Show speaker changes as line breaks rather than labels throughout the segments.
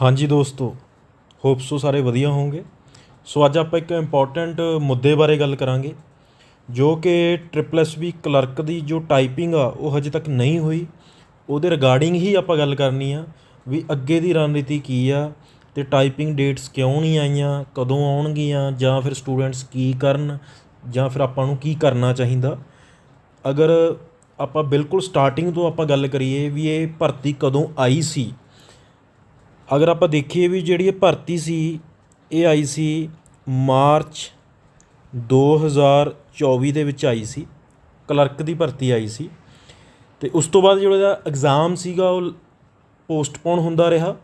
ਹਾਂਜੀ ਦੋਸਤੋ hope so ਸਾਰੇ ਵਧੀਆ ਹੋਵੋਗੇ। ਸੋ ਅੱਜ ਆਪਾਂ ਇੱਕ ਇੰਪੋਰਟੈਂਟ ਮੁੱਦੇ ਬਾਰੇ ਗੱਲ ਕਰਾਂਗੇ, ਜੋ ਕਿ ਟ੍ਰਿਪਲ ਐਸ ਬੀ ਕਲਰਕ ਦੀ ਜੋ ਟਾਈਪਿੰਗ ਆ, ਉਹ ਹਜੇ ਤੱਕ ਨਹੀਂ ਹੋਈ। ਉਹਦੇ ਰਿਗਾਰਡਿੰਗ ਹੀ ਆਪਾਂ ਗੱਲ ਕਰਨੀ ਆ, ਵੀ ਅੱਗੇ ਦੀ ਰਣਨੀਤੀ ਕੀ ਆ ਤੇ ਟਾਈਪਿੰਗ ਡੇਟਸ ਕਿਉਂ ਨਹੀਂ ਆਈਆਂ, ਕਦੋਂ ਆਉਣਗੀਆਂ, ਜਾਂ ਫਿਰ ਸਟੂਡੈਂਟਸ ਕੀ ਕਰਨ, ਜਾਂ ਫਿਰ ਆਪਾਂ ਨੂੰ ਕੀ ਕਰਨਾ ਚਾਹੀਦਾ। ਅਗਰ ਆਪਾਂ ਬਿਲਕੁਲ ਸਟਾਰਟਿੰਗ ਤੋਂ ਆਪਾਂ ਗੱਲ ਕਰੀਏ, ਵੀ ਇਹ ਭਰਤੀ ਕਦੋਂ ਆਈ ਸੀ ਅਗਰ ਆਪਾਂ ਦੇਖੀਏ ਵੀ ਜਿਹੜੀ ਇਹ ਭਰਤੀ ਸੀ, ਇਹ ਆਈ ਸੀ ਮਾਰਚ 2024 ਦੇ ਵਿੱਚ ਆਈ ਸੀ, ਕਲਰਕ ਦੀ ਭਰਤੀ ਆਈ ਸੀ ਤੇ ਉਸ ਤੋਂ ਬਾਅਦ ਜਿਹੜਾ ਇਹਦਾ ਐਗਜ਼ਾਮ ਸੀਗਾ ਉਹ ਪੋਸਟਪੋਨ ਹੁੰਦਾ ਰਿਹਾ।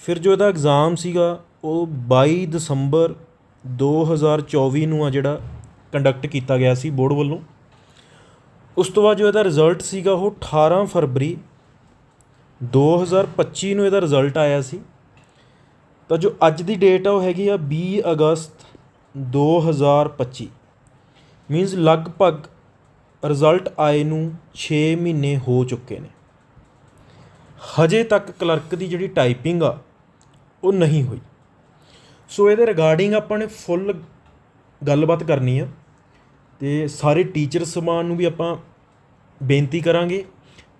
ਫਿਰ ਜੋ ਇਹਦਾ ਐਗਜ਼ਾਮ ਸੀਗਾ, ਉਹ 22 ਦਸੰਬਰ 2024 ਨੂੰ ਆ ਜਿਹੜਾ ਕੰਡਕਟ ਕੀਤਾ ਗਿਆ ਸੀ ਬੋਰਡ ਵੱਲੋਂ। ਉਸ ਤੋਂ ਬਾਅਦ ਜੋ ਇਹਦਾ ਰਿਜ਼ਲਟ ਸੀਗਾ ਉਹ 18 ਫਰਵਰੀ 2025 ਨੂੰ ਇਹਦਾ ਰਿਜ਼ਲਟ ਆਇਆ ਸੀ। ਤਾਂ ਜੋ ਅੱਜ ਦੀ ਡੇਟ ਆ, ਉਹ ਹੈਗੀ ਆ 20 ਅਗਸਤ 2025 ਮੀਨਸ ਲਗਭਗ ਰਿਜ਼ਲਟ ਆਏ ਨੂੰ 6 ਮਹੀਨੇ ਹੋ ਚੁੱਕੇ ਨੇ। ਹਜੇ ਤੱਕ ਕਲਰਕ ਦੀ ਜਿਹੜੀ ਟਾਈਪਿੰਗ ਆ, ਉਹ ਨਹੀਂ ਹੋਈ। ਸੋ ਇਹਦੇ ਰਿਗਾਰਡਿੰਗ ਆਪਾਂ ਨੇ ਫੁੱਲ ਗੱਲਬਾਤ ਕਰਨੀ ਆ। ਤੇ ਸਾਰੇ ਟੀਚਰ ਸਮਾਨ ਨੂੰ ਵੀ ਆਪਾਂ ਬੇਨਤੀ ਕਰਾਂਗੇ।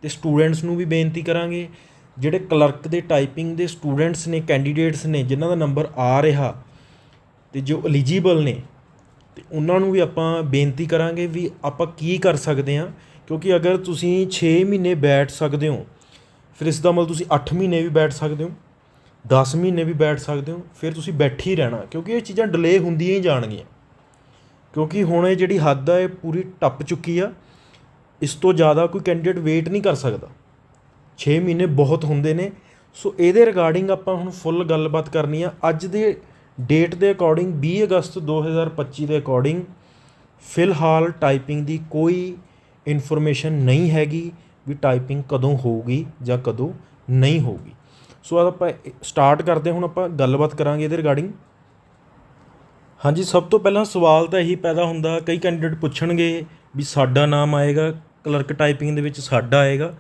ਤੇ ਸਟੂਡੈਂਟਸ ਨੂੰ ਵੀ ਬੇਨਤੀ ਕਰਾਂਗੇ, ਜਿਹੜੇ ਕਲਰਕ ਦੇ ਟਾਈਪਿੰਗ ਦੇ ਸਟੂਡੈਂਟਸ ਨੇ, ਕੈਂਡੀਡੇਟਸ ਨੇ, ਜਿਨ੍ਹਾਂ ਦਾ ਨੰਬਰ ਆ ਰਿਹਾ ਤੇ ਜੋ ਐਲੀਜੀਬਲ ਨੇ, ਤੇ ਉਹਨਾਂ ਨੂੰ ਵੀ ਆਪਾਂ ਬੇਨਤੀ ਕਰਾਂਗੇ ਵੀ ਆਪਾਂ ਕੀ ਕਰ ਸਕਦੇ ਹਾਂ, ਕਿਉਂਕਿ ਅਗਰ ਤੁਸੀਂ 6 ਮਹੀਨੇ ਬੈਠ ਸਕਦੇ ਹੋ, ਫਿਰ ਇਸ ਦਾ ਮਤਲਬ ਤੁਸੀਂ 8 ਮਹੀਨੇ ਵੀ ਬੈਠ ਸਕਦੇ ਹੋ 10 ਮਹੀਨੇ ਵੀ ਬੈਠ ਸਕਦੇ ਹੋ, ਫਿਰ ਤੁਸੀਂ ਬੈਠੇ ਹੀ ਰਹਿਣਾ, ਕਿਉਂਕਿ ਇਹ ਚੀਜ਼ਾਂ ਡਿਲੇ ਹੁੰਦੀਆਂ ਹੀ ਜਾਣਗੀਆਂ। ਕਿਉਂਕਿ ਹੁਣ ਇਹ ਜਿਹੜੀ ਹੱਦ ਆ, ਇਹ ਪੂਰੀ ਟੱਪ ਚੁੱਕੀ ਆ ਇਸ ਤੋਂ ਜ਼ਿਆਦਾ ਕੋਈ ਕੈਂਡੀਡੇਟ ਵੇਟ ਨਹੀਂ ਕਰ ਸਕਦਾ। 6 ਮਹੀਨੇ ਬਹੁਤ ਹੁੰਦੇ ਨੇ। ਸੋ ਇਹਦੇ ਰਿਗਾਰਡਿੰਗ ਆਪਾਂ ਹੁਣ ਫੁੱਲ ਗੱਲਬਾਤ ਕਰਨੀ ਆ। ਅੱਜ ਦੇ ਡੇਟ ਦੇ ਅਕੋਰਡਿੰਗ 20 ਅਗਸਤ 2025 ਦੇ ਅਕੋਰਡਿੰਗ ਫਿਲਹਾਲ ਟਾਈਪਿੰਗ ਦੀ ਕੋਈ ਇਨਫੋਰਮੇਸ਼ਨ ਨਹੀਂ ਹੈਗੀ ਵੀ ਟਾਈਪਿੰਗ ਕਦੋਂ ਹੋਊਗੀ ਜਾਂ ਕਦੋਂ ਨਹੀਂ ਹੋਊਗੀ। ਸੋ ਅੱਜ ਆਪਾਂ ਸਟਾਰਟ ਕਰਦੇ ਹੁਣ ਆਪਾਂ ਗੱਲਬਾਤ ਕਰਾਂਗੇ ਇਹਦੇ ਰਿਗਾਰਡਿੰਗ ਹਾਂਜੀ, ਸਭ ਤੋਂ ਪਹਿਲਾਂ ਸਵਾਲ ਤਾਂ ਇਹੀ ਪੈਦਾ ਹੁੰਦਾ, ਕਈ ਕੈਂਡੀਡੇਟ ਪੁੱਛਣਗੇ ਵੀ ਸਾਡਾ ਨਾਮ ਆਏਗਾ ਕਲਰਕ ਟਾਈਪਿੰਗ ਦੇ ਵਿੱਚ ਸਾਡਾ ਆਏਗਾ।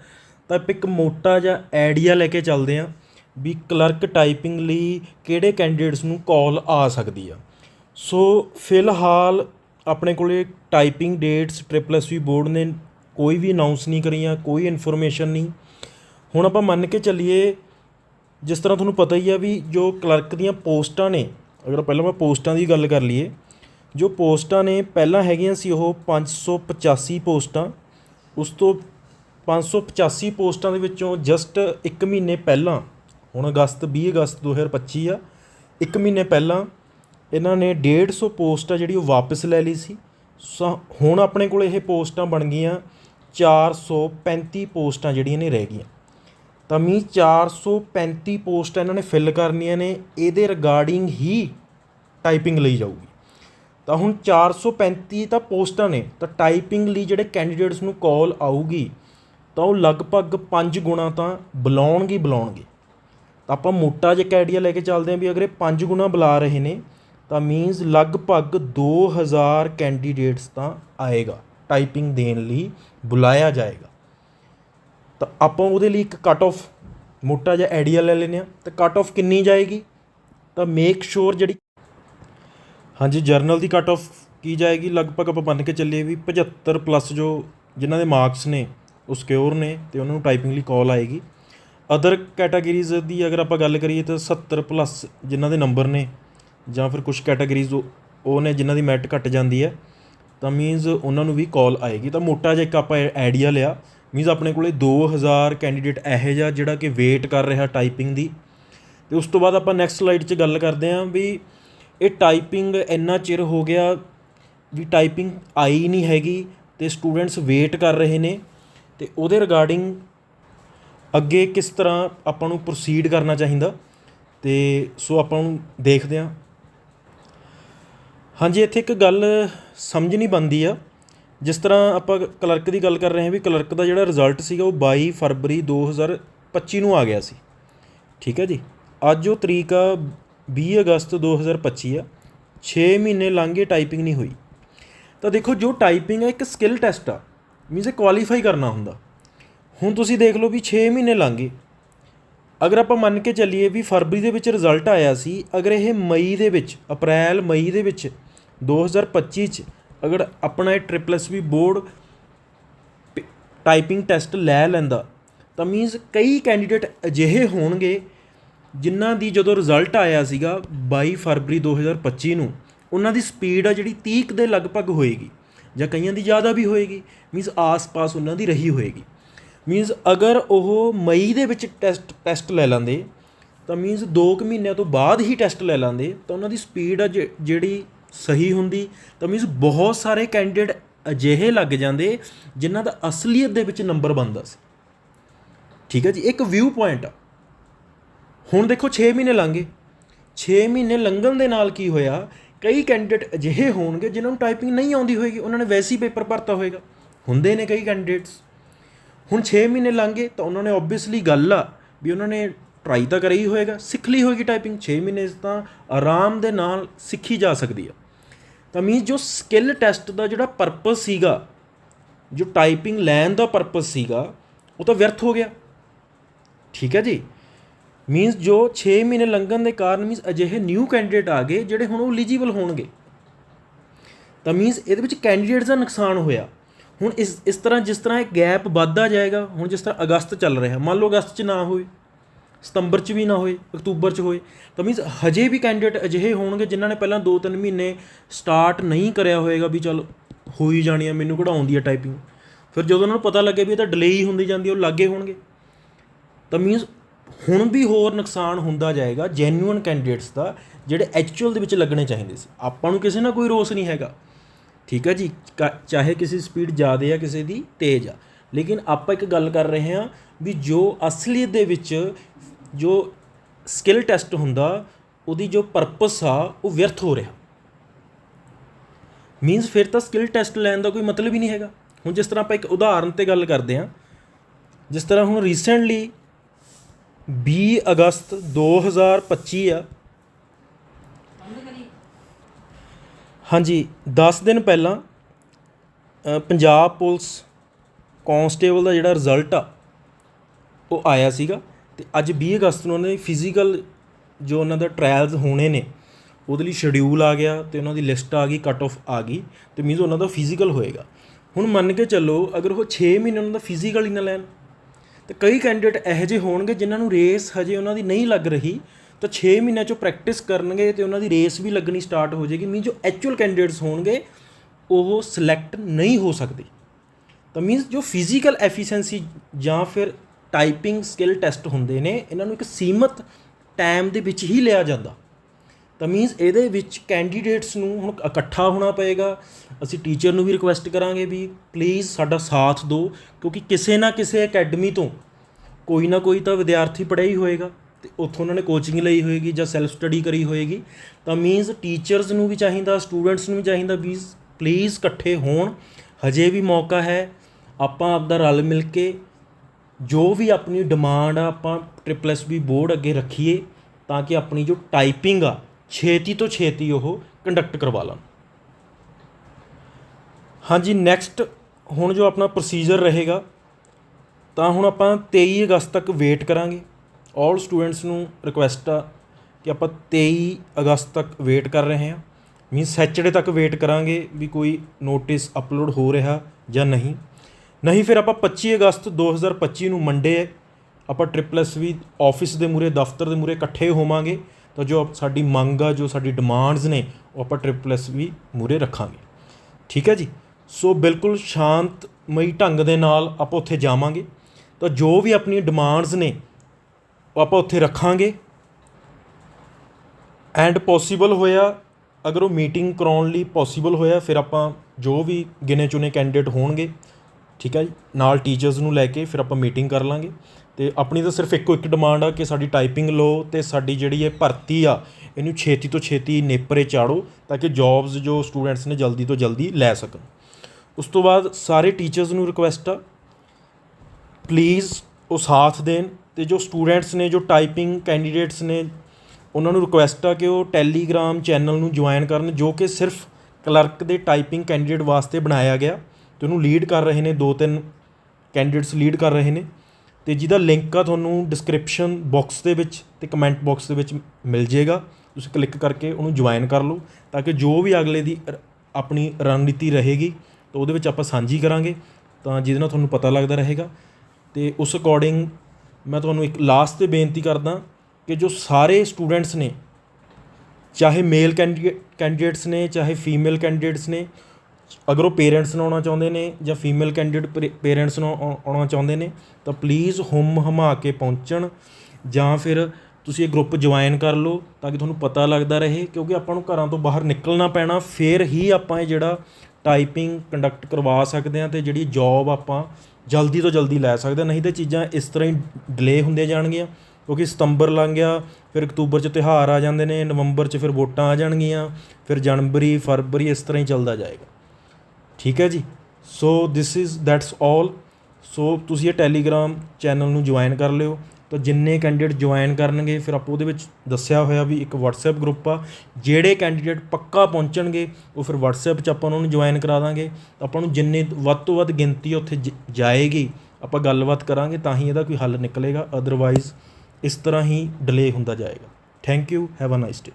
ਤਾਂ ਆਪਾਂ ਇੱਕ ਮੋਟਾ ਜਿਹਾ ਆਈਡੀਆ ਲੈ ਕੇ ਚੱਲਦੇ ਹਾਂ ਵੀ ਕਲਰਕ ਟਾਈਪਿੰਗ ਲਈ ਕਿਹੜੇ ਕੈਂਡੀਡੇਟਸ ਨੂੰ ਕਾਲ ਆ ਸਕਦੀ ਆ। ਸੋ ਫਿਲਹਾਲ ਆਪਣੇ ਕੋਲੇ typing dates triple S B board ਨੇ, ਕੋਈ ਵੀ ਅਨਾਉਂਸ ਨਹੀਂ ਕਰੀਆਂ, ਕੋਈ ਇਨਫੋਰਮੇਸ਼ਨ ਨਹੀਂ। ਹੁਣ ਆਪਾਂ ਮੰਨ ਕੇ ਚੱਲੀਏ, ਜਿਸ ਤਰ੍ਹਾਂ ਤੁਹਾਨੂੰ ਪਤਾ ਹੀ ਆ ਵੀ ਜੋ ਕਲਰਕ ਦੀਆਂ ਪੋਸਟਾਂ ਨੇ, ਅਗਰ ਪਹਿਲਾਂ ਆਪਾਂ ਪੋਸਟਾਂ ਦੀ ਗੱਲ ਕਰ ਲਈਏ, ਜੋ ਪੋਸਟਾਂ ਨੇ, ਪਹਿਲਾਂ ਹੈਗੀਆਂ ਸੀ ਉਹ 585 ਪੋਸਟਾਂ। ਉਸ ਤੋਂ 585 ਪੋਸਟਾਂ ਦੇ ਵਿੱਚੋਂ ਜਸਟ 1 ਮਹੀਨੇ ਪਹਿਲਾਂ, ਹੁਣ ਅਗਸਤ 20 ਅਗਸਤ 2025 ਆ 1 ਮਹੀਨੇ ਪਹਿਲਾਂ ਇਹਨਾਂ ਨੇ 150 ਪੋਸਟ ਆ ਜਿਹੜੀ ਉਹ ਵਾਪਸ ਲੈ ਲਈ ਸੀ। ਸੋ, ਹੁਣ ਆਪਣੇ ਕੋਲ ਇਹ ਪੋਸਟਾਂ ਬਣ ਗਈਆਂ 435 ਪੋਸਟਾਂ ਜਿਹੜੀਆਂ ਨੇ ਰਹਿ ਗਈਆਂ। ਤਾਂ ਮੀ 435 ਪੋਸਟਾਂ ਇਹਨਾਂ ਨੇ ਫਿਲ ਕਰਨੀਆਂ ਨੇ, ਇਹਦੇ ਰਿਗਾਰਡਿੰਗ ਹੀ ਟਾਈਪਿੰਗ ਲਈ ਜਾਊਗੀ। ਤਾਂ ਹੁਣ 435 ਤਾਂ ਪੋਸਟਾਂ ਨੇ, ਤਾਂ ਟਾਈਪਿੰਗ ਲਈ ਜਿਹੜੇ ਕੈਂਡੀਡੇਟਸ ਨੂੰ ਕਾਲ ਆਊਗੀ, ਤਾਂ ਉਹ ਲਗਭਗ 5 ਗੁਣਾ ਤਾਂ ਬੁਲਾਉਣਗੇ ਬੁਲਾਉਣਗੇ। ਤਾਂ ਆਪਾਂ ਮੋਟਾ ਜਿਹਾ ਆਈਡੀਆ ਲੈ ਕੇ ਚੱਲਦੇ ਹਾਂ ਵੀ ਅਗਰ ਇਹ 5 ਗੁਣਾ ਬੁਲਾ ਰਹੇ ਨੇ, ਤਾਂ ਮੀਨਸ ਲਗਭਗ 2000 ਕੈਂਡੀਡੇਟਸ ਤਾਂ ਆਏਗਾ ਟਾਈਪਿੰਗ ਦੇਣ ਲਈ ਬੁਲਾਇਆ ਜਾਏਗਾ। ਤਾਂ ਆਪਾਂ ਉਹਦੇ ਲਈ ਇੱਕ ਕੱਟ ਆਫ ਮੋਟਾ ਜਿਹਾ ਆਈਡੀਆ ਲੈ ਲੈਨੇ ਆ ਤਾਂ ਕੱਟ ਆਫ ਕਿੰਨੀ ਜਾਏਗੀ? ਤਾਂ ਮੇਕ ਸ਼ੋਰ ਜਿਹੜੀ ਹਾਂਜੀ ਜਰਨਲ ਦੀ ਕੱਟ ਆਫ ਕੀ ਜਾਏਗੀ? ਲਗਭਗ ਆਪਾਂ ਮੰਨ ਕੇ ਚੱਲੀਏ ਵੀ 75 ਪਲੱਸ ਜੋ ਜਿਨ੍ਹਾਂ ਦੇ ਮਾਰਕਸ ਨੇ, ਉਹ ਸਿਕਿਉਰ ਨੇ ਤੇ ਉਹਨਾਂ ਨੂੰ ਟਾਈਪਿੰਗ ਲਈ ਕਾਲ ਆਏਗੀ। ਅਦਰ ਕੈਟਾਗਰੀਜ਼ ਦੀ ਅਗਰ ਆਪਾਂ ਗੱਲ ਕਰੀਏ ਤਾਂ 70 ਪਲੱਸ ਜਿਨ੍ਹਾਂ ਦੇ ਨੰਬਰ ਨੇ ਜਾਂ ਫਿਰ ਕੁਝ ਕੈਟਾਗਰੀਜ਼ ਉਹ ਨੇ ਜਿਨ੍ਹਾਂ ਦੀ ਮੈਟ ਘਟ ਜਾਂਦੀ ਹੈ, ਤਾਂ ਮੀਨਸ ਉਹਨਾਂ ਨੂੰ ਵੀ ਕਾਲ ਆਏਗੀ। ਤਾਂ ਮੋਟਾ ਜਿਹਾ ਇੱਕ ਆਪਾਂ ਆਈਡੀਆ ਲਿਆ ਮੀਨਸ ਆਪਣੇ ਕੋਲੇ 2000 ਕੈਂਡੀਡੇਟ ਇਹੋ ਜਿਹਾ ਜਿਹੜਾ ਕਿ ਵੇਟ ਕਰ ਰਿਹਾ ਟਾਈਪਿੰਗ ਦੀ। ਤੇ ਉਸ ਤੋਂ ਬਾਅਦ ਆਪਾਂ ਨੈਕਸਟ ਸਲਾਈਡ 'ਚ ਗੱਲ ਕਰਦੇ ਹਾਂ ਵੀ ਇਹ ਟਾਈਪਿੰਗ ਇੰਨਾ ਚਿਰ ਹੋ ਗਿਆ ਵੀ ਟਾਈਪਿੰਗ ਆਈ ਨਹੀਂ ਹੈਗੀ ਅਤੇ ਸਟੂਡੈਂਟਸ ਵੇਟ ਕਰ ਰਹੇ ਨੇ ਅਤੇ ਉਹਦੇ ਰਿਗਾਰਡਿੰਗ ਅੱਗੇ ਕਿਸ ਤਰ੍ਹਾਂ ਆਪਾਂ ਨੂੰ ਪ੍ਰੋਸੀਡ ਕਰਨਾ ਚਾਹੀਦਾ ਅਤੇ ਸੋ ਆਪਾਂ ਨੂੰ ਦੇਖਦੇ ਹਾਂ। ਹਾਂਜੀ, ਇੱਥੇ ਇੱਕ ਗੱਲ ਸਮਝ ਨਹੀਂ ਬੰਦੀ ਆ। ਜਿਸ ਤਰ੍ਹਾਂ ਆਪਾਂ ਕਲਰਕ ਦੀ ਗੱਲ ਕਰ ਰਹੇ ਹਾਂ ਵੀ ਕਲਰਕ ਦਾ ਜਿਹੜਾ ਰਿਜ਼ਲਟ ਸੀਗਾ ਉਹ 22 ਫਰਵਰੀ 2025 ਨੂੰ ਆ ਗਿਆ ਸੀ। ਠੀਕ ਹੈ ਜੀ। ਅੱਜ ਉਹ ਤਰੀਕ ਆ 20 ਅਗਸਤ 2025 ਆ 6 ਮਹੀਨੇ ਲੰਘੇ ਟਾਈਪਿੰਗ ਨਹੀਂ ਹੋਈ। ਤਾਂ ਦੇਖੋ, ਜੋ ਟਾਈਪਿੰਗ ਹੈ ਇੱਕ ਸਕਿੱਲ ਟੈਸਟ ਆ ਮੀਨਸ ਇਹ ਕੁਆਲੀਫਾਈ ਕਰਨਾ ਹੁੰਦਾ। ਹੁਣ ਤੁਸੀਂ ਦੇਖ ਲਓ ਵੀ 6 ਮਹੀਨੇ ਲੰਘ ਅਗਰ ਆਪਾਂ ਮੰਨ ਕੇ ਚੱਲੀਏ ਵੀ ਫਰਵਰੀ ਦੇ ਵਿੱਚ ਰਿਜ਼ਲਟ ਆਇਆ ਸੀ, ਅਗਰ ਇਹ ਮਈ ਦੇ ਵਿੱਚ, ਅਪ੍ਰੈਲ ਮਈ ਦੇ ਵਿੱਚ 2025 ਚ ਅਗਰ ਆਪਣਾ ਇਹ ਟ੍ਰਿਪਲ ਐਸ ਵੀ ਬੋਰਡ ਟਾਈਪਿੰਗ ਟੈਸਟ ਲੈ ਲੈਂਦਾ, ਤਾਂ ਮੀਨਸ ਕਈ ਕੈਂਡੀਡੇਟ ਅਜਿਹੇ ਹੋਣਗੇ ਜਿਨ੍ਹਾਂ ਦੀ ਜਦੋਂ ਰਿਜ਼ਲਟ ਆਇਆ ਸੀਗਾ 22 ਫਰਵਰੀ 2025 ਨੂੰ, ਉਹਨਾਂ ਦੀ ਸਪੀਡ ਆ ਜਿਹੜੀ 30 ਕੁ ਦੇ ਲਗਭਗ ਹੋਏਗੀ, ਜਾਂ ਕਈਆਂ ਦੀ ਜ਼ਿਆਦਾ ਵੀ ਹੋਏਗੀ ਮੀਨਸ ਆਸ-ਪਾਸ ਉਹਨਾਂ ਦੀ ਰਹੀ ਹੋਏਗੀ। ਮੀਨਸ ਅਗਰ ਉਹ ਮਈ ਦੇ ਵਿੱਚ ਟੈਸਟ ਟੈਸਟ ਲੈ ਲੈਂਦੇ, ਤਾਂ ਮੀਨਸ 2 ਕੁ ਮਹੀਨਿਆਂ ਤੋਂ ਬਾਅਦ ਹੀ ਟੈਸਟ ਲੈ ਲੈਂਦੇ, ਤਾਂ ਉਹਨਾਂ ਦੀ ਸਪੀਡ ਆ ਜਿ- ਜਿਹੜੀ ਸਹੀ ਹੁੰਦੀ, ਤਾਂ ਮੀਨਸ ਬਹੁਤ ਸਾਰੇ ਕੈਂਡੀਡੇਟ ਅਜਿਹੇ ਲੱਗ ਜਾਂਦੇ, ਜਿਨ੍ਹਾਂ ਦਾ ਅਸਲੀਅਤ ਦੇ ਵਿੱਚ ਨੰਬਰ ਬਣਦਾ ਸੀ। ਠੀਕ ਹੈ ਜੀ, ਇੱਕ ਵਿਊ ਪੁਆਇੰਟ ਆ। ਹੁਣ ਦੇਖੋ 6 ਮਹੀਨੇ ਲੰਘੇ 6 ਮਹੀਨੇ ਲੰਘਣ ਦੇ ਨਾਲ ਕੀ ਹੋਇਆ? ਕਈ ਕੈਂਡੀਡੇਟ ਅਜਿਹੇ ਹੋਣਗੇ ਜਿਨ੍ਹਾਂ ਨੂੰ ਟਾਈਪਿੰਗ ਨਹੀਂ ਆਉਂਦੀ ਹੋਏਗੀ, ਉਹਨਾਂ ਨੇ ਵੈਸੇ ਹੀ ਪੇਪਰ ਭਰਤਾ ਹੋਏਗਾ। ਹੁੰਦੇ ਨੇ ਕਈ ਕੈਂਡੀਡੇਟਸ ਹੁਣ 6 ਮਹੀਨੇ ਲੰਘੇ ਤਾਂ ਉਹਨਾਂ ਨੇ ਓਬਵੀਅਸਲੀ ਗੱਲ ਆ ਵੀ ਉਹਨਾਂ ਨੇ ਟਰਾਈ ਤਾਂ ਕਰੀ ਹੀ ਹੋਏਗਾ, ਸਿੱਖ ਲਈ ਹੋਏਗੀ ਟਾਈਪਿੰਗ 6 ਮਹੀਨੇ ਤਾਂ ਆਰਾਮ ਦੇ ਨਾਲ ਸਿੱਖੀ ਜਾ ਸਕਦੀ ਆ। ਤਾਂ ਮੀਨਸ ਜੋ ਸਕਿੱਲ ਟੈਸਟ ਦਾ ਜਿਹੜਾ ਪਰਪਸ ਸੀਗਾ, ਜੋ ਟਾਈਪਿੰਗ ਲੈਣ ਦਾ ਪਰਪਸ ਸੀਗਾ, ਉਹ ਤਾਂ ਵਿਅਰਥ ਹੋ ਗਿਆ। ਠੀਕ ਹੈ ਜੀ? ਮੀਨਸ ਜੋ 6 ਮਹੀਨੇ ਲੰਘਣ ਦੇ ਕਾਰਨ ਮੀਨਸ ਅਜਿਹੇ ਨਿਊ ਕੈਂਡੀਡੇਟ ਆ ਗਏ ਜਿਹੜੇ ਹੁਣ ਉਹ ਐਲੀਜੀਬਲ ਹੋਣਗੇ। ਤਾਂ ਮੀਨਸ ਇਹਦੇ ਵਿੱਚ ਕੈਂਡੀਡੇਟਸ ਦਾ ਨੁਕਸਾਨ ਹੋਇਆ। ਹੁਣ ਇਸ ਇਸ ਤਰ੍ਹਾਂ ਜਿਸ ਤਰ੍ਹਾਂ ਇਹ ਗੈਪ ਵੱਧਦਾ ਜਾਏਗਾ ਹੁਣ ਜਿਸ ਤਰ੍ਹਾਂ ਅਗਸਤ ਚੱਲ ਰਿਹਾ ਮੰਨ ਲਓ ਅਗਸਤ 'ਚ ਨਾ ਹੋਏ ਸਤੰਬਰ 'ਚ ਵੀ ਨਾ ਹੋਏ ਅਕਤੂਬਰ 'ਚ ਹੋਏ ਤਾਂ ਮੀਨਸ ਹਜੇ ਵੀ ਕੈਂਡੀਡੇਟ ਅਜਿਹੇ ਹੋਣਗੇ ਜਿਨ੍ਹਾਂ ਨੇ ਪਹਿਲਾਂ 2-3 ਮਹੀਨੇ ਸਟਾਰਟ ਨਹੀਂ ਕਰਿਆ ਹੋਏਗਾ ਵੀ ਚੱਲ ਹੋ ਹੀ ਜਾਣੀ ਆ ਮੈਨੂੰ ਕਿਹੜਾ ਆਉਂਦੀ ਆ ਟਾਈਪਿੰਗ ਫਿਰ ਜਦੋਂ ਉਹਨਾਂ ਨੂੰ ਪਤਾ ਲੱਗੇ ਵੀ ਇਹ ਤਾਂ ਡਿਲੇ ਹੀ ਹੁੰਦੀ ਜਾਂਦੀ ਆ, ਉਹ ਲੱਗੇ ਹੋਣਗੇ। ਤਾਂ ਮੀਨਸ ਹੁਣ ਵੀ ਹੋਰ ਨੁਕਸਾਨ ਹੁੰਦਾ ਜਾਏਗਾ ਜੈਨੂਇਨ ਕੈਂਡੀਡੇਟਸ ਦਾ, ਜਿਹੜੇ ਐਕਚੁਅਲ ਦੇ ਵਿੱਚ ਲੱਗਣੇ ਚਾਹੀਦੇ ਸੀ। ਆਪਾਂ ਨੂੰ ਕਿਸੇ ਨਾਲ ਕੋਈ ਰੋਸ ਨਹੀਂ ਹੈਗਾ। ਠੀਕ ਹੈ ਜੀ, ਕ- ਚਾਹੇ ਕਿਸੇ ਸਪੀਡ ਜ਼ਿਆਦਾ ਆ, ਕਿਸੇ ਦੀ ਤੇਜ਼ ਆ। ਲੇਕਿਨ ਆਪਾਂ ਇੱਕ ਗੱਲ ਕਰ ਰਹੇ ਹਾਂ ਵੀ ਜੋ ਅਸਲੀਅਤ ਦੇ ਵਿੱਚ ਜੋ ਸਕਿੱਲ ਟੈਸਟ ਹੁੰਦਾ, ਉਹਦੀ ਜੋ ਪਰਪਸ ਆ, ਉਹ ਵਿਅਰਥ ਹੋ ਰਿਹਾ। ਮੀਨਸ ਫਿਰ ਤਾਂ ਸਕਿੱਲ ਟੈਸਟ ਲੈਣ ਦਾ ਕੋਈ ਮਤਲਬ ਹੀ ਨਹੀਂ ਹੈਗਾ। ਹੁਣ ਜਿਸ ਤਰ੍ਹਾਂ ਆਪਾਂ ਇੱਕ ਉਦਾਹਰਨ ਤੇ ਗੱਲ ਕਰਦੇ ਹਾਂ, ਜਿਸ ਤਰ੍ਹਾਂ ਹੁਣ ਰੀਸੈਂਟਲੀ ਵੀਹ ਅਗਸਤ 2025 ਆ। ਹਾਂਜੀ 10 ਦਿਨ ਪਹਿਲਾਂ ਅ, ਪੰਜਾਬ ਪੁਲਿਸ ਕਾਂਸਟੇਬਲ ਦਾ ਜਿਹੜਾ ਰਿਜ਼ਲਟ ਆ ਉਹ ਆਇਆ ਸੀਗਾ ਤੇ ਅੱਜ 20 ਅਗਸਤ ਨੂੰ ਉਹਨਾਂ ਦੀ ਫਿਜ਼ੀਕਲ ਜੋ ਉਹਨਾਂ ਦਾ ਟ੍ਰਾਇਲਸ ਹੋਣੇ ਨੇ ਉਹਦੇ ਲਈ ਸ਼ਡਿਊਲ ਆ ਗਿਆ ਤੇ ਉਹਨਾਂ ਦੀ ਲਿਸਟ ਆ ਗਈ ਕੱਟ ਆਫ ਆ ਗਈ ਤੇ ਮੀਨਸ ਉਹਨਾਂ ਦਾ ਫਿਜ਼ੀਕਲ ਹੋਏਗਾ। ਹੁਣ ਮੰਨ ਕੇ ਚੱਲੋ ਅਗਰ ਉਹ 6 ਮਹੀਨੇ ਉਹਨਾਂ ਦਾ ਫਿਜ਼ੀਕਲ ਹੀ ਨਾ ਲੈਣ ਤੇ ਕਈ ਕੈਂਡੀਡੇਟ ਇਹੋ ਜਿਹੇ ਹੋਣਗੇ ਜਿਨ੍ਹਾਂ ਨੂੰ ਰੇਸ ਹਜੇ ਉਹਨਾਂ ਦੀ ਨਹੀਂ ਲੱਗ ਰਹੀ। ਤਾਂ 6 ਮਹੀਨਿਆਂ ਚੋਂ ਪ੍ਰੈਕਟਿਸ ਕਰਨਗੇ ਤੇ ਉਹਨਾਂ ਦੀ ਰੇਸ ਵੀ ਲੱਗਣੀ ਸਟਾਰਟ ਹੋ ਜਾਏਗੀ। ਮੀਨ ਜੋ ਐਕਚੁਅਲ ਕੈਂਡੀਡੇਟਸ ਹੋਣਗੇ, ਉਹ ਸਿਲੈਕਟ ਨਹੀਂ ਹੋ ਸਕਦੇ। ਤਾਂ ਮੀਨਸ ਜੋ ਫਿਜ਼ੀਕਲ ਐਫੀਸ਼ੀਐਂਸੀ ਜਾਂ ਫਿਰ ਟਾਈਪਿੰਗ ਸਕਿੱਲ ਟੈਸਟ ਹੁੰਦੇ ਨੇ, ਇਹਨਾਂ ਨੂੰ ਇੱਕ ਸੀਮਤ ਟਾਈਮ ਦੇ ਵਿੱਚ ਹੀ ਲਿਆ ਜਾਂਦਾ। ਤਾਂ ਮੀਨਸ ਇਹਦੇ ਵਿੱਚ ਕੈਂਡੀਡੇਟਸ ਨੂੰ ਹੁਣ ਇਕੱਠਾ ਹੋਣਾ ਪਏਗਾ। ਅਸੀਂ ਟੀਚਰ ਨੂੰ ਵੀ ਰਿਕੁਐਸਟ ਕਰਾਂਗੇ ਵੀ ਪਲੀਜ਼ ਸਾਡਾ ਸਾਥ ਦਿਓ, ਕਿਉਂਕਿ ਕਿਸੇ ਨਾ ਕਿਸੇ ਅਕੈਡਮੀ ਤੋਂ ਕੋਈ ਨਾ ਕੋਈ ਤਾਂ ਵਿਦਿਆਰਥੀ ਪੜ੍ਹਿਆ ਹੀ ਹੋਏਗਾ ਤੇ ਉੱਥੋਂ ਉਹਨਾਂ ਨੇ ਕੋਚਿੰਗ ਲਈ ਹੋਏਗੀ ਜਾਂ ਸੈਲਫ ਸਟੱਡੀ ਕਰੀ ਹੋਏਗੀ। ਤਾਂ ਮੀਨਸ ਟੀਚਰਸ ਨੂੰ ਵੀ ਚਾਹੀਦਾ ਸਟੂਡੈਂਟਸ ਨੂੰ ਵੀ ਚਾਹੀਦਾ ਵੀ ਪਲੀਜ਼ ਇਕੱਠੇ ਹੋਣ। ਹਜੇ ਵੀ ਮੌਕਾ ਹੈ, ਆਪਾਂ ਆਪਦਾ ਰਲ ਮਿਲ ਕੇ ਜੋ ਵੀ ਆਪਣੀ ਡਿਮਾਂਡ ਆ, ਆਪਾਂ ਟ੍ਰਿਪਲ ਐਸ ਬੀ ਬੋਰਡ ਅੱਗੇ ਰੱਖੀਏ ਤਾਂ ਕਿ ਆਪਣੀ ਜੋ ਟਾਈਪਿੰਗ ਆ ਛੇਤੀ ਤੋਂ ਛੇਤੀ ਉਹ ਕੰਡਕਟ ਕਰਵਾ ਲੈਣ। ਹਾਂਜੀ ਨੈਕਸਟ ਹੁਣ ਜੋ ਆਪਣਾ ਪ੍ਰੋਸੀਜਰ ਰਹੇਗਾ, ਤਾਂ ਹੁਣ ਆਪਾਂ 23 ਅਗਸਤ ਤੱਕ ਵੇਟ ਕਰਾਂਗੇ। ਆਲ ਸਟੂਡੈਂਟਸ ਨੂੰ ਰਿਕੁਐਸਟ ਆ ਕਿ ਆਪਾਂ 23 ਅਗਸਤ ਤੱਕ ਵੇਟ ਕਰ ਰਹੇ ਹਾਂ। ਮੀਨ ਸੈਚਰਡੇ ਤੱਕ ਵੇਟ ਕਰਾਂਗੇ ਵੀ ਕੋਈ ਨੋਟਿਸ ਅਪਲੋਡ ਹੋ ਰਿਹਾ ਜਾਂ ਨਹੀਂ। ਨਹੀਂ, ਫਿਰ ਆਪਾਂ 25 ਅਗਸਤ 2025 ਨੂੰ ਮੰਡੇ ਆਪਾਂ ਟ੍ਰਿਪਲਸ ਵੀ ਆਫਿਸ ਦੇ ਮੂਰੇ ਦਫ਼ਤਰ ਦੇ ਮੂਰੇ ਇਕੱਠੇ ਹੋਵਾਂਗੇ। ਤਾਂ ਜੋ ਸਾਡੀ ਮੰਗ ਆ, ਜੋ ਸਾਡੀ ਡਿਮਾਂਡਸ ਨੇ, ਉਹ ਆਪਾਂ ਟ੍ਰਿਪਲਸ ਵੀ ਮੂਰੇ ਰੱਖਾਂਗੇ। ਠੀਕ ਹੈ ਜੀ? ਸੋ ਬਿਲਕੁਲ ਸ਼ਾਂਤਮਈ ਢੰਗ ਦੇ ਨਾਲ ਆਪਾਂ ਉੱਥੇ ਜਾਵਾਂਗੇ। ਤਾਂ ਜੋ ਵੀ ਆਪਣੀਆਂ ਡਿਮਾਂਡਸ ਨੇ, ਉਹ ਆਪਾਂ ਉੱਥੇ ਰੱਖਾਂਗੇ। ਐਂਡ ਪੋਸੀਬਲ ਹੋਇਆ, ਅਗਰ ਉਹ ਮੀਟਿੰਗ ਕਰਾਉਣ ਲਈ ਪੋਸੀਬਲ ਹੋਇਆ, ਫਿਰ ਆਪਾਂ ਜੋ ਵੀ ਗਿਣੇ ਚੁਣੇ ਕੈਂਡੀਡੇਟ ਹੋਣਗੇ, ਠੀਕ ਹੈ ਜੀ? ਨਾਲ ਟੀਚਰਸ ਨੂੰ ਲੈ ਕੇ ਫਿਰ ਆਪਾਂ ਮੀਟਿੰਗ ਕਰ ਲਾਂਗੇ। ਅਤੇ ਆਪਣੀ ਤਾਂ ਸਿਰਫ ਇੱਕੋ ਇੱਕ ਡਿਮਾਂਡ ਆ ਕਿ ਸਾਡੀ ਟਾਈਪਿੰਗ ਲਓ ਅਤੇ ਸਾਡੀ ਜਿਹੜੀ ਇਹ ਭਰਤੀ ਆ, ਇਹਨੂੰ ਛੇਤੀ ਤੋਂ ਛੇਤੀ ਨੇਪਰੇ ਚਾੜੋ ਤਾਂ ਕਿ ਜੌਬਸ ਜੋ ਸਟੂਡੈਂਟਸ ਨੇ ਜਲਦੀ ਤੋਂ ਜਲਦੀ ਲੈ ਸਕਣ। ਉਸ ਤੋਂ ਬਾਅਦ ਸਾਰੇ ਟੀਚਰਸ ਨੂੰ ਰਿਕੁਐਸਟ ਆ ਪਲੀਜ਼ ਉਹ ਸਾਥ ਦੇਣ ਤੇ ਜੋ ਸਟੂਡੈਂਟਸ ਨੇ, ਜੋ ਟਾਈਪਿੰਗ ਕੈਂਡੀਡੇਟਸ ਨੇ, ਉਹਨਾਂ ਨੂੰ ਰਿਕੁਐਸਟ ਆ ਕਿ ਉਹ ਟੈਲੀਗ੍ਰਾਮ ਚੈਨਲ ਨੂੰ ਜੁਆਇਨ ਕਰਨ ਜੋ ਕਿ ਸਿਰਫ ਕਲਰਕ ਦੇ ਟਾਈਪਿੰਗ ਕੈਂਡੀਡੇਟ ਵਾਸਤੇ ਬਣਾਇਆ ਗਿਆ ਤੇ ਉਹਨੂੰ ਲੀਡ ਕਰ ਰਹੇ ਨੇ, ਦੋ ਤਿੰਨ ਕੈਂਡੀਡੇਟਸ ਲੀਡ ਕਰ ਰਹੇ ਨੇ। ਅਤੇ ਜਿਹਦਾ ਲਿੰਕ ਆ ਤੁਹਾਨੂੰ ਡਿਸਕ੍ਰਿਪਸ਼ਨ ਬਾਕਸ ਦੇ ਵਿੱਚ ਅਤੇ ਕਮੈਂਟ ਬਾਕਸ ਦੇ ਵਿੱਚ ਮਿਲ ਜਾਏਗਾ। ਤੁਸੀਂ ਕਲਿੱਕ ਕਰਕੇ ਉਹਨੂੰ ਜੁਆਇਨ ਕਰ ਲਓ ਤਾਂ ਕਿ ਜੋ ਵੀ ਅਗਲੇ ਦੀ ਆਪਣੀ ਰਣਨੀਤੀ ਰਹੇਗੀ, ਤਾਂ ਉਹਦੇ ਵਿੱਚ ਆਪਾਂ ਸਾਂਝੀ ਕਰਾਂਗੇ, ਤਾਂ ਜਿਹਦੇ ਨਾਲ ਤੁਹਾਨੂੰ ਪਤਾ ਲੱਗਦਾ ਰਹੇਗਾ। ਤੇ ਉਸ ਅਕੋਰਡਿੰਗ ਮੈਂ ਤੁਹਾਨੂੰ ਇੱਕ ਲਾਸਟ ਤੇ ਬੇਨਤੀ ਕਰਦਾ ਕਿ ਜੋ ਸਾਰੇ ਸਟੂਡੈਂਟਸ ਨੇ, ਚਾਹੇ ਮੇਲ ਕੈਂਡੀਡੇਟਸ ਨੇ, ਚਾਹੇ ਫੀਮੇਲ ਕੈਂਡੀਡੇਟਸ ਨੇ ਅਗਰ ਉਹ ਪੇਰੈਂਟਸ ਨੂੰ ਆਉਣਾ ਚਾਹੁੰਦੇ ਨੇ ਜਾਂ ਫੀਮੇਲ ਕੈਂਡੀਡੇਟ ਪੇਰੈਂਟਸ ਨੂੰ ਆਉ- ਆਉਣਾ ਚਾਹੁੰਦੇ ਨੇ, ਤਾਂ ਪਲੀਜ਼ ਹੁਮ ਹਮਾ ਕੇ ਪਹੁੰਚਣ ਜਾਂ ਫਿਰ ਤੁਸੀਂ ਇਹ ਗਰੁੱਪ ਜੁਆਇਨ ਕਰ ਲਓ ਤਾਂ ਕਿ ਤੁਹਾਨੂੰ ਪਤਾ ਲੱਗਦਾ ਰਹੇ, ਕਿਉਂਕਿ ਆਪਾਂ ਨੂੰ ਘਰਾਂ ਤੋਂ ਬਾਹਰ ਨਿਕਲਣਾ ਪੈਣਾ, ਫਿਰ ਹੀ ਆਪਾਂ ਇਹ ਜਿਹੜਾ ਟਾਈਪਿੰਗ ਕੰਡਕਟ ਕਰਵਾ ਸਕਦੇ ਹਾਂ ਤੇ ਜਿਹੜੀ ਜੌਬ ਆਪਾਂ ਜਲਦੀ ਤੋਂ ਜਲਦੀ ਲੈ ਸਕਦੇ ਹਾਂ। ਨਹੀਂ ਤਾਂ ਚੀਜ਼ਾਂ ਇਸ ਤਰ੍ਹਾਂ ਹੀ ਡਿਲੇ ਹੁੰਦੀਆਂ ਜਾਣਗੀਆਂ, ਕਿਉਂਕਿ ਸਤੰਬਰ ਲੰਘ ਗਿਆ, ਫਿਰ ਅਕਤੂਬਰ 'ਚ ਤਿਉਹਾਰ ਆ ਜਾਂਦੇ ਨੇ, ਨਵੰਬਰ 'ਚ ਫਿਰ ਵੋਟਾਂ ਆ ਜਾਣਗੀਆਂ, ਫਿਰ ਜਨਵਰੀ, ਫਰਵਰੀ ਇਸ ਤਰ੍ਹਾਂ ਹੀ ਚੱਲਦਾ ਜਾਏਗਾ। ਠੀਕ ਹੈ ਜੀ? ਸੋ this is that's all so ਤੁਸੀਂ ਇਹ ਟੈਲੀਗ੍ਰਾਮ ਚੈਨਲ ਨੂੰ ਜੁਆਇਨ ਕਰ ਲਿਓ। ਤਾਂ ਜਿੰਨੇ ਕੈਂਡੀਡੇਟ ਜੁਆਇਨ ਕਰਨਗੇ, ਫਿਰ ਆਪਾਂ ਉਹਦੇ ਵਿੱਚ ਦੱਸਿਆ ਹੋਇਆ ਵੀ ਇੱਕ WhatsApp ਗਰੁੱਪ ਆ। ਜਿਹੜੇ ਕੈਂਡੀਡੇਟ ਪੱਕਾ ਪਹੁੰਚਣਗੇ, ਉਹ ਫਿਰ WhatsApp 'ਚ ਆਪਾਂ ਉਹਨਾਂ ਨੂੰ ਜੁਆਇਨ ਕਰਾ ਦਾਂਗੇ। ਆਪਾਂ ਨੂੰ ਜਿੰਨੇ ਵੱਧ ਤੋਂ ਵੱਧ ਗਿਣਤੀ ਉੱਥੇ ਜ- ਜਾਏਗੀ, ਆਪਾਂ ਗੱਲਬਾਤ ਕਰਾਂਗੇ, ਤਾਂ ਹੀ ਇਹਦਾ ਕੋਈ ਹੱਲ ਨਿਕਲੇਗਾ। ਅਦਰਵਾਈਜ਼ ਇਸ ਤਰ੍ਹਾਂ ਹੀ ਡਿਲੇ ਹੁੰਦਾ ਜਾਏਗਾ। Thank you have a nice day